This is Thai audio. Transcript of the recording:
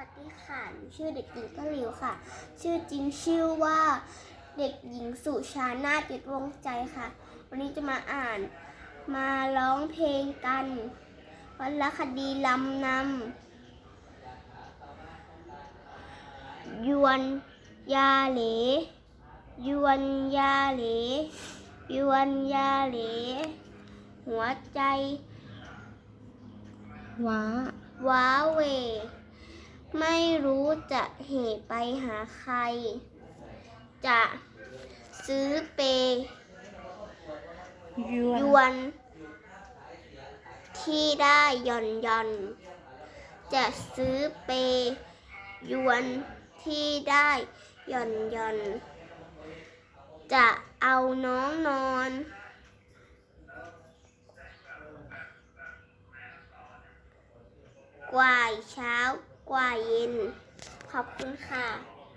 วัสดีค่ะหนูชื่อเด็กหญิงกะหลิวค่ะ ชื่อจริงชื่อว่าเด็กหญิงสุชานาติดวงใจค่ะ วันนี้จะมาอ่านมาร้องเพลงกันวรรณคดีลำนำยวนยาเหลยวนยาเหลยวนยาเหล หัวใจว้าว้าเหว ไม่รู้จะเหไปหาใคร จะซื้อเปย์ยวนยวน ที่ได้หย่อนหย่อน จะซื้อเปย์ยวนที่ได้หย่อนหย่อน จะเอาน้องนอน กว่าเช้ากว่าเย็น ขอบคุณค่ะ